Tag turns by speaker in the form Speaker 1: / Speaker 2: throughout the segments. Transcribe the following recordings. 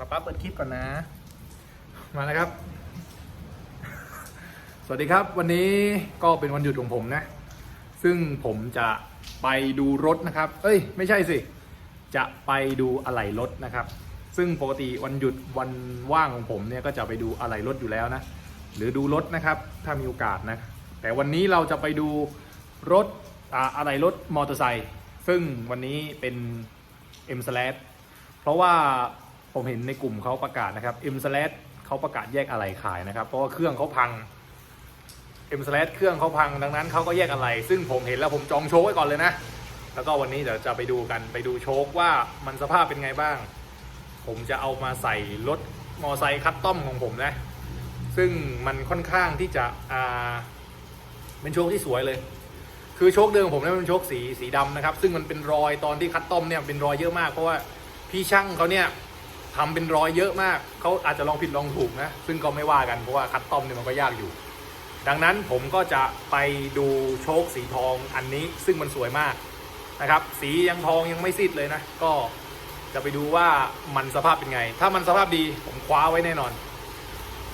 Speaker 1: ป้าเปิดคลิปก่อนนะ มาแล้วครับ สวัสดีครับ วันนี้ก็เป็นวันหยุดของผมนะ ซึ่งผมจะไปดูรถนะครับ เอ้ย ไม่ใช่สิ จะไปดูอะไหล่รถนะครับ ซึ่งปกติวันหยุดวันว่างของผมเนี่ยก็จะไปดูอะไหล่รถอยู่แล้วนะ หรือดูรถนะครับ ถ้ามีโอกาสนะ แต่วันนี้เราจะไปดูรถอะไหล่รถมอเตอร์ไซค์ ซึ่งวันนี้เป็น M s l a s เพราะว่า ผมเห็นในกลุ่มเขาประกาศนะครับ M s l a s เขาประกาศแยกอะไหล่ขายนะครับ เพราะว่าเครื่องเขาพัง M s l a s เครื่องเขาพังดังนั้นเขาก็แยกอะไหล่ซึ่งผมเห็นแล้วผมจองโชว์ไว้ก่อนเลยนะ แล้วก็วันนี้เดี๋ยวจะไปดูกันไปดูโชคว่ามันสภาพเป็นไงบ้าง ผมจะเอามาใส่รถมอไซค์คัสตอมของผมนะ ซึ่งมันค่อนข้างที่จะอ่าเป็นโชคที่สวยเลย คือโชคเดิมของผมเนี่ยเป็นโชคสีสีดำนะครับ ซึ่งมันเป็นรอยตอนที่คัสตอมเนี่ยเป็นรอยเยอะมากเพราะว่าพี่ช่างเขาเนี่ย ทำเป็นรอยเยอะมาก เขาอาจจะลองผิดลองถูกนะ ซึ่งก็ไม่ว่ากันเพราะว่าคัสตอมเนี่ยมันก็ยากอยู่ ดังนั้นผมก็จะไปดูโชคสีทองอันนี้ซึ่งมันสวยมากนะครับ สียังทองยังไม่ซีดเลยนะ ก็จะไปดูว่ามันสภาพเป็นไง ถ้ามันสภาพดีผมคว้าไว้แน่นอน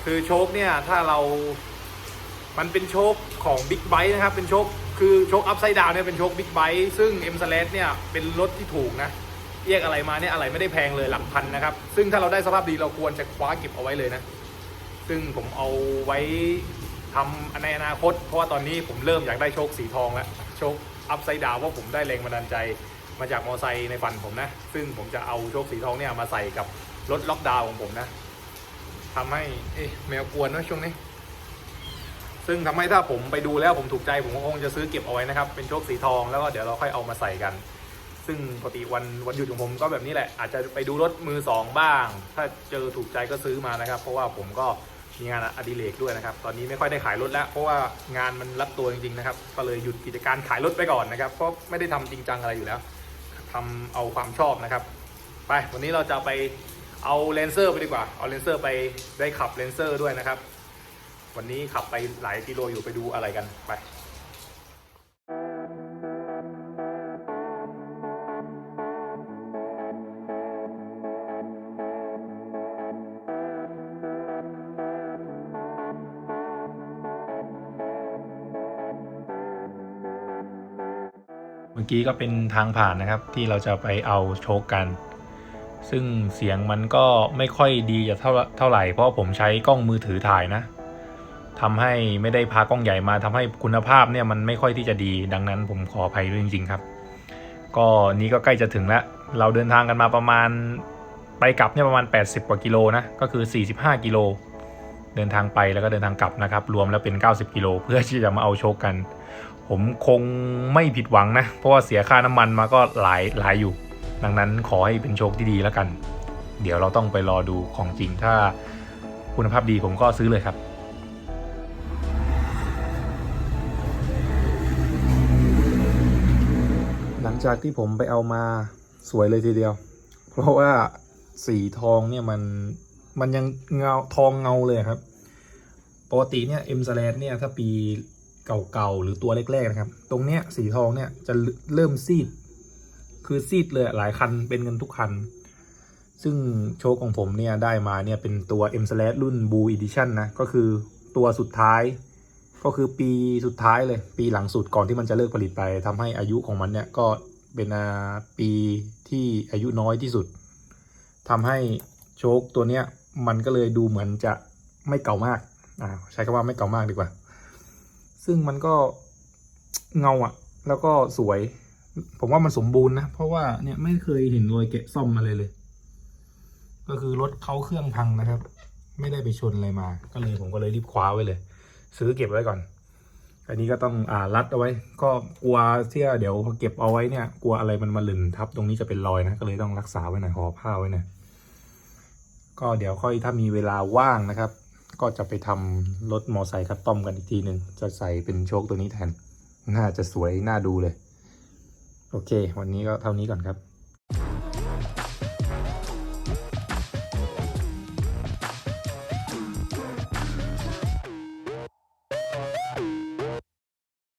Speaker 1: คือโชคเนี่ยถ้าเรา มันเป็นโชคของบิ๊กไบค์นะครับ เป็นโชคคือโชคอัพไซด์ดาวเนี่ยเป็นโชคบิ๊กไบค์ซึ่ง M s l a s เนี่ยเป็นรถที่ถูกนะ เรียกอะไรมาเนี่ยอะไรไม่ได้แพงเลยหลักพันนะครับ ซึ่งถ้าเราได้สภาพดีเราควรจะคว้าเก็บเอาไว้เลยนะ ซึ่งผมเอาไว้ทำในอนาคต เพราะว่าตอนนี้ผมเริ่มอยากได้โชคสีทองแล้วโชคอัพไซด์ดาวเพราะผมได้แรงบันดาลใจมาจากมอไซค์ในฝันผมนะ ซึ่งผมจะเอาโชคสีทองเนี่ยมาใส่กับรถล็อกดาวของผมนะทำให้เอ๊ะแมวกวนเนะช่วงนี้ ซึ่งทำให้ถ้าผมไปดูแล้วผมถูกใจผมก็คงจะซื้อเก็บเอาไว้นะครับ เป็นโชคสีทองแล้วก็เดี๋ยวเราค่อยเอามาใส่กัน ซึ่งปกติวันวันหยุดของผมก็แบบนี้แหละ อาจจะไปดูรถมือสองบ้าง ถ้าเจอถูกใจก็ซื้อมานะครับ เพราะว่าผมก็มีงานอดิเรกด้วยนะครับ ตอนนี้ไม่ค่อยได้ขายรถแล้ว เพราะว่างานมันรับตัวจริงๆนะครับ ก็เลยหยุดกิจการขายรถไปก่อนนะครับ เพราะไม่ได้ทำจริงจังอะไรอยู่แล้วทำเอาความชอบนะครับ ไป วันนี้เราจะไปเอาเลนเซอร์ไปดีกว่า เอาเลนเซอร์ไปได้ขับเลนเซอร์ด้วยนะครับ วันนี้ขับไปหลายกิโลอยู่ไปดูอะไรกัน ไป มื่อกี้ก็เป็นทางผ่านนะครับที่เราจะไปเอาโชคกัน ซึ่งเสียงมันก็ไม่ค่อยดีจะเท่าเท่าไหร่เพราะผมใช้กล้องมือถือถ่ายนะทำให้ไม่ได้พากล้องใหญ่มาทำให้คุณภาพเนี่ยมันไม่ค่อยที่จะดี ดังนั้นผมขออภัยด้วยจริง ๆ ครับ ก็นี้ก็ใกล้จะถึงแล้วเราเดินทางกันมาประมาณไปกลับเนี่ยประมาณ 80 กว่ากิโลนะก็คือ 45 กิโลเดินทางไปแล้วก็เดินทางกลับนะครับ รวมแล้วเป็น 90 กิโลเพื่อที่จะมาเอาโชคกัน ผมคงไม่ผิดหวังนะ เพราะว่าเสียค่าน้ำมันมาก็หลายหลายอยู่ ดังนั้นขอให้เป็นโชคที่ดีแล้วกัน เดี๋ยวเราต้องไปรอดูของจริงถ้าคุณภาพดีผมก็ซื้อเลยครับหลังจากที่ผมไปเอามาสวยเลยทีเดียว เพราะว่าสีทองเนี่ยมันมันยังเงาทองเงาเลยครับ ปกติเนี่ยเอ็มสแลเนี่ยถ้าปี เก่าๆหรือตัวแรกๆนะครับ ตรงเนี้ยสีทองเนี่ยจะเริ่มซีด คือซีดเลยหลายคันเป็นเงินทุกคัน ซึ่งโชคของผมเนี่ยได้มาเนี่ยเป็นตัว M s l a s รุ่น Blue Edition นะ ก็คือตัวสุดท้าย ก็คือปีสุดท้ายเลย ปีหลังสุดก่อนที่มันจะเลิกผลิตไปทำให้อายุของมันเนี่ยก็เป็นอาปีที่อายุน้อยที่สุดทำให้โชคตัวเนี้ยมันก็เลยดูเหมือนจะไม่เก่ามาก อ่า ใช้คำว่าไม่เก่ามากดีกว่า ซึ่งมันก็เงาอะแล้วก็สวย ผมว่ามันสมบูรณ์นะ เพราะว่าเนี่ยไม่เคยเห็นรอยแกะซ่อมอะไรเลย ก็คือรถเขาเครื่องพังนะครับ ไม่ได้ไปชนอะไรมา ก็เลยผมก็เลยรีบคว้าไว้เลย ซื้อเก็บไว้ก่อน อันนี้ก็ต้องอ่ารัดเอาไว้ ก็กลัวที่เดี๋ยวพอเก็บเอาไว้เนี่ย กลัวอะไรมันมาหล่นทับตรงนี้จะเป็นรอยนะ ก็เลยต้องรักษาไว้หน่อยห่อผ้าไว้หน่อยก็เดี๋ยวค่อยถ้ามีเวลาว่างนะครับ ก็จะไปทำรถมอไซค์คัสตอมกันอีกทีหนึ่งจะใส่เป็นโชคตัวนี้แทน น่าจะสวยน่าดูเลย โอเค วันนี้ก็เท่านี้ก่อนครับ